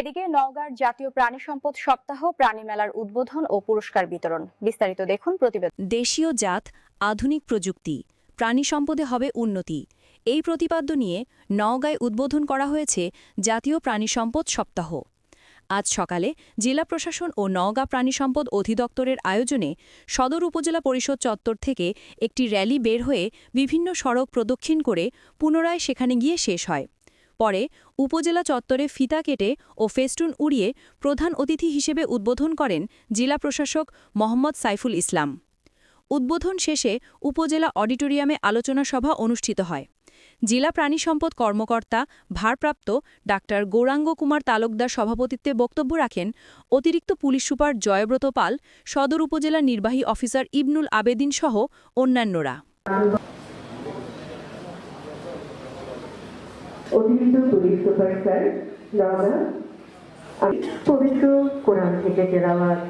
এদিকে নওগাঁর জাতীয় প্রাণী সম্পদ সপ্তাহ, প্রাণী মেলার উদ্বোধন ও পুরস্কার বিতরণ। বিস্তারিত দেখুন প্রতিবেদন। দেশীয় জাত, আধুনিক প্রযুক্তি, প্রাণী সম্পদে হবে উন্নতি। এই প্রতিপাদ্য নিয়ে নওগাঁয় উদ্বোধন করা হয়েছে জাতীয় প্রাণী সম্পদ সপ্তাহ। আজ সকালে জেলা প্রশাসন ও নওগাঁ প্রাণী সম্পদ অধিদপ্তরের আয়োজনে সদর উপজেলা পরিষদ চত্বর থেকে একটি র্যালি বের হয়ে বিভিন্ন সড়ক প্রদক্ষিণ করে পুনরায় সেখানে গিয়ে শেষ হয়। পরে উপজেলা চত্বরে ফিতা কেটে ও ফেস্টুন উড়িয়ে প্রধান অতিথি হিসেবে উদ্বোধন করেন জেলা প্রশাসক মোহাম্মদ সাইফুল ইসলাম। উদ্বোধন শেষে উপজেলা অডিটোরিয়ামে আলোচনা সভা অনুষ্ঠিত হয়। জেলা প্রাণী সম্পদ কর্মকর্তা ভারপ্রাপ্ত ডাক্তার গৌরাঙ্গ কুমার তালুকদার সভাপতিত্বে বক্তব্য রাখেন অতিরিক্ত পুলিশ সুপার জয়ব্রত পাল, সদর উপজেলা নির্বাহী অফিসার ইবনুল আবেদিন সহ অন্যান্যরা। অতিরিক্ত পুলিশ সুপার স্যার রাজা পবিত্র কোরআন থেকে তেলাওয়াত